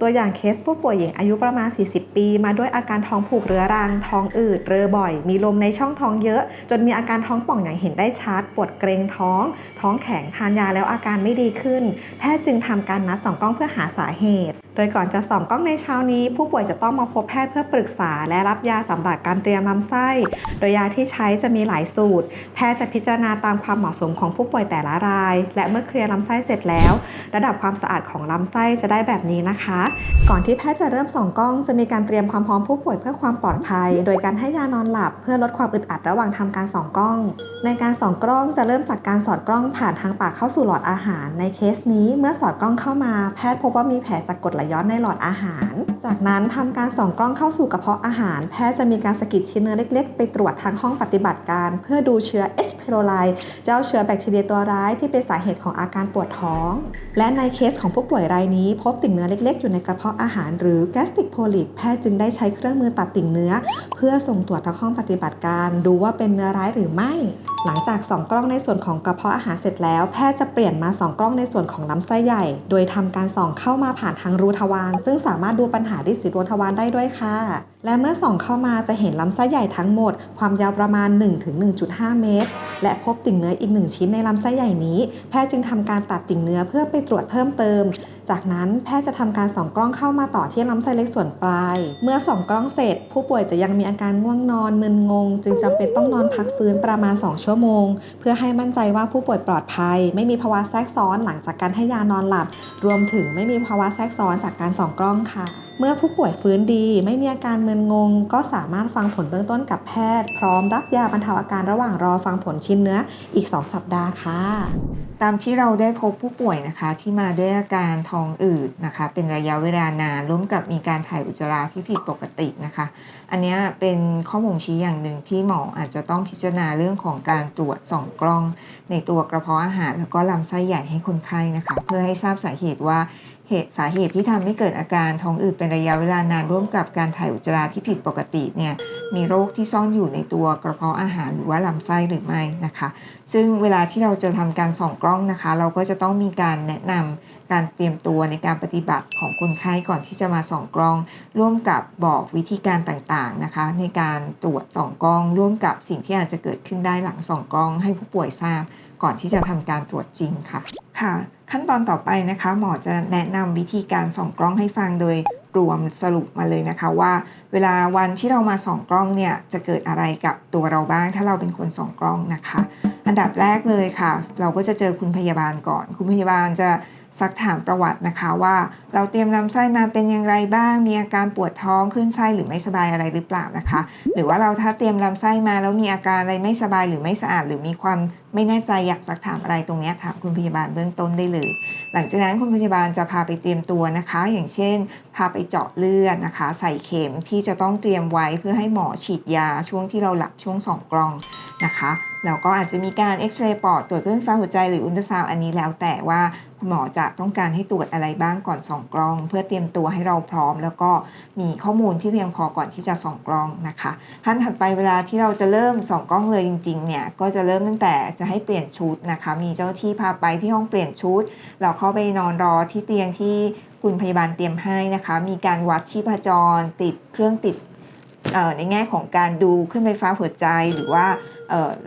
ตัวอย่างเคสผู้ป่วยหญิงอายุประมาณ 40 ปี มาด้วยอาการท้องผูกเรื้อรัง ท้องอืด เรอบ่อย มีลมในช่องท้องเยอะ จนมีอาการท้องป่องอย่างเห็นได้ชัด ปวดเกรงท้อง ท้องแข็ง ทานยาแล้วอาการไม่ดีขึ้น แพทย์จึงทำการนัดส่องกล้องเพื่อหาสาเหตุ ดยก่อนจะส่องกล้องในเช้านี้ ผู้ป่วยจะต้องมาพบแพทย์เพื่อปรึกษา และรับยาสำหรับการเตรียมลำไส้ โดยยาที่ใช้จะมีหลายสูตร แพทย์จะพิจารณาตามความเหมาะสมของผู้ป่วยแต่ละราย และเมื่อเคลียร์ลำไส้เสร็จแล้ว ระดับความสะอาดของลำไส้จะได้แบบนี้นะคะ ก่อนที่แพทย์จะเริ่มส่องกล้อง จะมีการเตรียมความพร้อมผู้ป่วยเพื่อความปลอดภัย โดยการให้ยานอนหลับ เพื่อลดความอึดอัดระหว่างทำการส่องกล้อง ในการส่องกล้องจะเริ่มจากการสอดกล้องผ่านทางปากเข้าสู่หลอดอาหาร ในเคสนี้เมื่อสอดกล้องเข้ามา แพทย์พบว่ามีแผลจากกรดไหลย้อนในหลอดอาหาร จากนั้นทำการส่องกล้องเข้าสู่กระเพาะอาหาร แพทย์จะมีการสกิดชิ้นเนื้อเล็ก ๆ ไปตรวจทางห้องปฏิบัติการ เพื่อดูเชื้อ H. pylori เจ้าเชื้อแบคทีเรียตัวร้ายที่เป็นสาเหตุของอาการปวดท้อง และในเคสของผู้ป่วยรายนี้ พบติ่งเนื้อเล็ก ๆ อยู่ในกระเพาะอาหาร หรือ gastric polyp แพทย์จึงได้ใช้เครื่องมือตัดติ่งเนื้อ เพื่อส่งตรวจทางห้องปฏิบัติการ ดูว่าเป็นเนื้อร้ายหรือไม่ หลังจากส่องกล้องในส่วนของกระเพาะอาหารเสร็จแล้ว แพทย์จะเปลี่ยนมาส่องกล้องในส่วนของลำไส้ใหญ่ โดยทำการส่องเข้ามาผ่านทางรูทวาร ซึ่งสามารถดูปัญหาที่สีรูทวารได้ด้วยค่ะ และเมื่อส่องเข้ามาจะเห็นลำไส้ใหญ่ทั้งหมด ความยาวประมาณ 1-1.5 เมตร และพบติ่งเนื้ออีก 1 ชิ้นในลำไส้ใหญ่นี้ แพทย์จึงทำการตัดติ่งเนื้อเพื่อไปตรวจเพิ่มเติม จากนั้นแพทย์จะทำการส่องกล้องเข้ามาต่อที่ลำไส้เล็กส่วนปลาย เมื่อส่องกล้องเสร็จ ผู้ป่วยจะยังมีอาการง่วงนอนมึนงง จึงจำเป็นต้องนอนพักฟื้นประมาณ 2ชั่วโมง เพื่อให้มั่นใจว่าผู้ป่วยปลอดภัย ไม่มีภาวะแทรกซ้อนหลังจากการให้ยานอนหลับ รวมถึงไม่มีภาวะแทรกซ้อนจากการส่องกล้องค่ะ เมื่อผู้ป่วยฟื้นดี ไม่มีอาการมึนงง ก็สามารถฟังผลเบื้องต้นกับแพทย์ พร้อมรับยาบรรเทาอาการระหว่างรอฟังผลชิ้นเนื้ออีก 2 สัปดาห์ค่ะ ตามที่เราได้พบผู้ป่วยนะคะที่มาด้วยอาการท้องอืดนะคะ เป็นระยะเวลานานร่วมกับมีการถ่ายอุจจาระที่ผิดปกตินะคะ อันนี้เป็นข้อบ่งชี้อย่างหนึ่งที่หมออาจจะต้องพิจารณาเรื่องของการตรวจส่องกล้อง ในตัวกระเพาะอาหาร แล้วก็ลำไส้ใหญ่ให้คนไข้นะคะ เพื่อให้ทราบสาเหตุว่า เหตุสาเหตุที่ทำให้เกิดอาการท้องอืดเป็นระยะเวลานานร่วมกับการถ่ายอุจจาระที่ผิดปกติเนี่ยมีโรคที่ซ่อนอยู่ในตัวกระเพาะอาหารหรือว่าลำไส้หรือไม่นะคะ ซึ่งเวลาที่เราจะทำการส่องกล้องนะคะ เราก็จะต้องมีการแนะนำการเตรียมตัวในการปฏิบัติของคนไข้ก่อนที่จะมาส่องกล้อง ร่วมกับบอกวิธีการต่างๆนะคะ ในการตรวจส่องกล้อง ร่วมกับสิ่งที่อาจจะเกิดขึ้นได้หลังส่องกล้อง ให้ผู้ป่วยทราบ ก่อนที่จะทำการตรวจจริงค่ะค่ะ ขั้นตอนต่อไปนะคะ หมอจะแนะนำวิธีการส่องกล้องให้ฟังโดยรวมสรุปมาเลยนะคะว่า เวลาวันที่เรามาส่องกล้องเนี่ยจะเกิดอะไรกับตัวเราบ้าง ถ้าเราเป็นคนส่องกล้องนะคะ อันดับแรกเลยค่ะ เราก็จะเจอคุณพยาบาลก่อน คุณพยาบาลจะซักถามประวัตินะคะว่า เราเตรียมลำไส้มาเป็นอย่างไรบ้าง มีอาการปวดท้องขึ้นไส้หรือไม่สบายอะไรหรือเปล่านะคะ หรือว่าเราถ้าเตรียมลำไส้มาแล้วมีอาการอะไรไม่สบายหรือไม่สะอาด หรือมีความ ไม่แน่ใจอยากสักถามอะไรตรงนี้ถามคุณพยาบาลเบื้องต้นได้เลย หลังจากนั้นคุณพยาบาลจะพาไปเตรียมตัวนะคะ อย่างเช่น พาไปเจาะเลือดนะคะ ใส่เข็มที่จะต้องเตรียมไว้เพื่อให้หมอฉีดยาช่วงที่เราหลับช่วงสองกล่องนะคะ แล้วก็อาจจะมีการเอ็กซเรย์ปอดตรวจคลื่นฟ้าหัวใจหรืออุลตราซาวอันนี้แล้วแต่ว่าคุณหมอจะต้องการให้ตรวจอะไรบ้างก่อนส่องกล้อง เพื่อเตรียมตัวให้เราพร้อม แล้วก็มีข้อมูลที่เพียงพอก่อนที่จะส่องกล้องนะคะขั้นถัดไปเวลาที่เราจะเริ่มส่องกล้องเลยจริงๆเนี่ยก็จะเริ่มตั้งแต่จะให้เปลี่ยนชุดนะคะ มีเจ้าที่พาไปที่ห้องเปลี่ยนชุด เราเข้าไปนอนรอที่เตียงที่คุณพยาบาลเตรียมให้นะคะ มีการวัดชีพจร ติดเครื่องติด ในแง่ของการดูขึ้นไฟฟ้าหัวใจ หรือว่า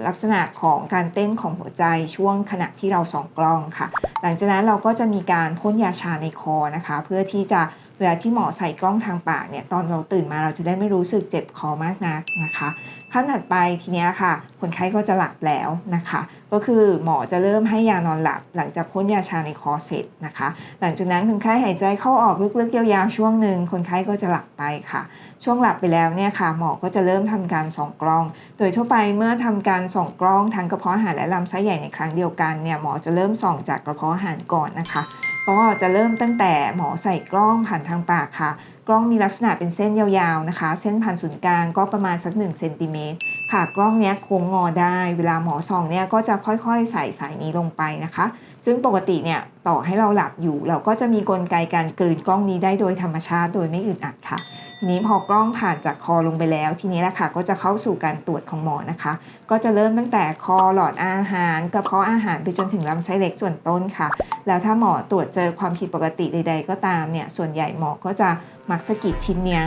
ลักษณะของการเต้นของหัวใจช่วงขณะที่เราส่องกล้องค่ะ หลังจากนั้นเราก็จะมีการพ่นยาชาในคอนะคะ เพื่อที่จะ เวลาที่หมอใส่กล้องทางปากเนี่ยตอนเราตื่นมาเราจะได้ไม่รู้สึกเจ็บคอมากนักนะคะขั้นถัดไปทีเนี้ยค่ะ คนไข้ก็จะหลับแล้วนะคะ ก็คือหมอจะเริ่มให้ยานอนหลับ หลังจากพ่นยาชาในคอเสร็จนะคะ หลังจากนั้นคนไข้หายใจเข้าออกลึกๆ ยาวๆช่วงหนึ่งคนไข้ก็จะหลับไปค่ะ ช่วงหลับไปแล้วเนี่ยค่ะ หมอก็จะเริ่มทำการส่องกล้อง โดยทั่วไปเมื่อทำการส่องกล้องทั้งกระเพาะอาหารและลำไส้ใหญ่ในครั้งเดียวกันเนี่ยหมอจะเริ่มส่องจากกระเพาะอาหารก่อนนะคะ ก็จะเริ่มตั้งแต่หมอใส่กล้องผ่านทางปากค่ะ กล้องมีลักษณะเป็นเส้นยาวๆนะคะ เส้นผ่านศูนย์กลางก็ประมาณสัก1เซนติเมตรค่ะ กล้องเนี้ยโค้งงอได้ เวลาหมอส่องเนี่ยก็จะค่อยๆ ใส่สายนี้ลงไปนะคะ ซึ่งปกติเนี่ย ต่อให้เราหลับอยู่ เราก็จะมีกลไกการกลืนกล้องนี้ได้โดยธรรมชาติโดยไม่อึดอัดค่ะ ทีนี้พอกล้องผ่านจากคอลงไปแล้ว ทีนี้แหละค่ะก็จะเข้าสู่การตรวจของหมอนะคะ ก็จะเริ่มตั้งแต่คอหลอดอาหารกระเพาะอาหารไปจนถึงลำไส้เล็กส่วนต้นค่ะ แล้วถ้าหมอตรวจเจอความผิดปกติใด ๆ ก็ตามเนี่ยส่วนใหญ่หมอก็จะมักสกิดชิ้นเนื้อ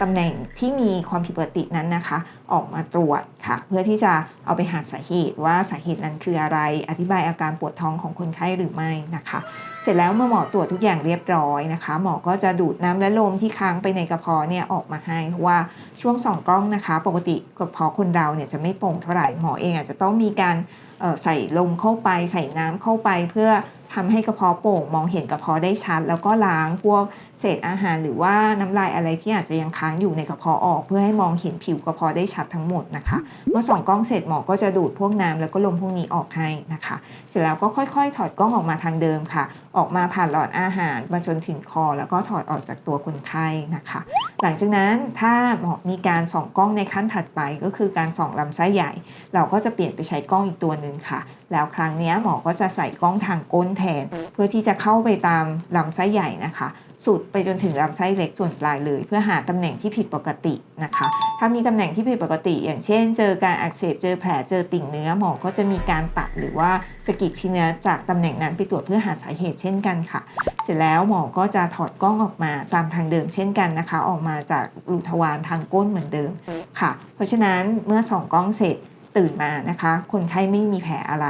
ตำแหน่งที่มีความผิดปกตินั้นนะคะออกมาตรวจค่ะ เพื่อที่จะเอาไปหาสาเหตุว่าสาเหตุนั้นคืออะไร อธิบายอาการปวดท้องของคนไข้หรือไม่นะคะ เสร็จแล้วเมื่อหมอตรวจทุกอย่างเรียบร้อยนะคะ หมอก็จะดูดน้ำและลมที่ค้างไปในกระเพาะเนี่ยออกมาให้เพราะว่าช่วงส่องกล้องนะคะ ปกติกระเพาะคนเราเนี่ยจะไม่โป่งเท่าไหร่หมอเองอาจจะต้องมีการใส่ลมเข้าไป ใส่น้ำเข้าไปเพื่อทำให้กระเพาะโป่งมองเห็นกระเพาะได้ชัด แล้วก็ล้างพวกเศษอาหารหรือว่าน้ำลายอะไรที่อาจจะยังค้างอยู่ในกระเพาะออก เพื่อให้มองเห็นผิวกระเพาะได้ชัดทั้งหมดนะคะ เมื่อส่องกล้องเสร็จหมอก็จะดูดพวกน้ำแล้วก็ลมพวกนี้ออกให้นะคะ เสร็จแล้วก็ค่อยๆ ถอดกล้องออกมาทางเดิมค่ะ ออกมาผ่านหลอดอาหารมาจนถึงคอ แล้วก็ถอดออกจากตัวคนไข้นะคะ หลังจากนั้นถ้าหมอมีการส่องกล้องในขั้นถัดไปก็คือการส่องลำไส้ใหญ่ เราก็จะเปลี่ยนไปใช้กล้องอีกตัวหนึ่งค่ะ แล้วครั้งเนี้ยหมอก็จะใส่กล้องทางก้นแทน เพื่อที่จะเข้าไปตามลำไส้ใหญ่นะคะสุดไปจนถึงลำไส้เล็กส่วนปลายเลย เพื่อหาตำแหน่งที่ผิดปกตินะคะ ถ้ามีตำแหน่งที่ผิดปกติ อย่างเช่น เจอการอักเสบเจอแผลเจอติ่งเนื้อหมอก็จะมีการตัดหรือว่าสกิดชิ้นเนื้อจากตำแหน่งนั้นไปตรวจเพื่อหาสาเหตุเช่นกันค่ะ เสร็จแล้วหมอก็จะถอดกล้องออกมาตามทางเดิมเช่นกันนะคะ ออกมาจากรูทวารทางก้นเหมือนเดิมค่ะ เพราะฉะนั้นเมื่อส่องกล้องเสร็จตื่นมานะคะ คนไข้ไม่มีแผลอะไร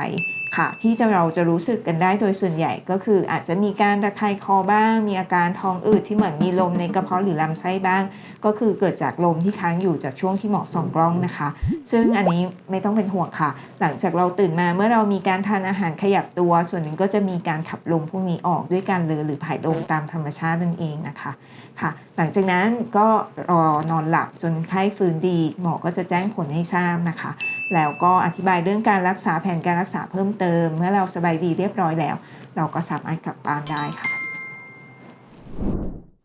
ค่ะที่จะเราจะรู้สึกกันได้โดยส่วนใหญ่ก็คืออาจจะมีการระคายคอบ้าง มีอาการท้องอืดที่เหมือนมีลมในกระเพาะหรือลำไส้บ้าง ก็คือเกิดจากลมที่ค้างอยู่จากช่วงที่หมอส่องกล้องนะคะ ซึ่งอันนี้ไม่ต้องเป็นห่วงค่ะ หลังจากเราตื่นมาเมื่อเรามีการทานอาหารขยับตัว ส่วนหนึ่งก็จะมีการขับลมพวกนี้ออกด้วยการเลอหรือผายลมตามธรรมชาตินั่นเองนะคะค่ะ หลังจากนั้นก็รอนอนหลับจนไข้ฟื้นดี หมอก็จะแจ้งผลให้ทราบนะคะ แล้วก็อธิบายเรื่องการรักษาแผนการรักษาเพิ่มเติม เมื่อเราสบายดีเรียบร้อยแล้ว เราก็สามารถกลับบ้านได้ค่ะ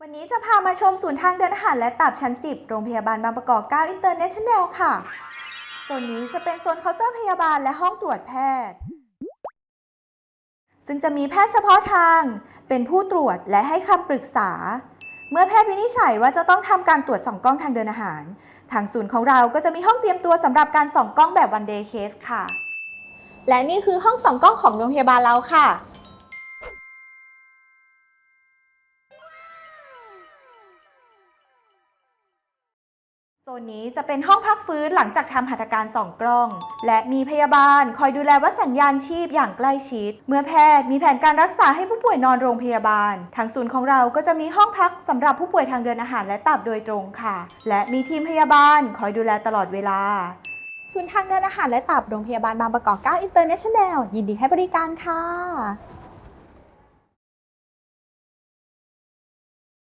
วันนี้จะพามาชมศูนย์ทางเดินอาหารและตับชั้น 10 โรงพยาบาลบางประกอบ 9 อินเตอร์เนชั่นแนลค่ะโซนนี้จะเป็นโซนเคาน์เตอร์พยาบาลและห้องตรวจแพทย์ ซึ่งจะมีแพทย์เฉพาะทาง เป็นผู้ตรวจและให้คำปรึกษา เมื่อแพทย์วินิจฉัยว่าจะต้องทำการตรวจส่องกล้องทางเดินอาหาร ทางศูนย์ของเราก็จะมีห้องเตรียมตัวสำหรับการส่องกล้องแบบวันเดย์เคสค่ะ และนี่คือห้องส่องกล้องของโรงพยาบาลเราค่ะ โซนนี้จะเป็นห้องพักฟื้นหลังจากทำหัตถการส่องกล้อง และมีพยาบาลคอยดูแลวัดสัญญาณชีพอย่างใกล้ชิด เมื่อแพทย์มีแผนการรักษาให้ผู้ป่วยนอนโรงพยาบาล ทางศูนย์ของเราก็จะมีห้องพักสำหรับผู้ป่วยทางเดินอาหารและตับโดยตรงค่ะ และมีทีมพยาบาลคอยดูแลตลอดเวลา ศูนย์ทางเดินอาหารและตับโรงพยาบาลบางประกอบ9อินเตอร์เนชั่นแนลยินดีให้บริการค่ะ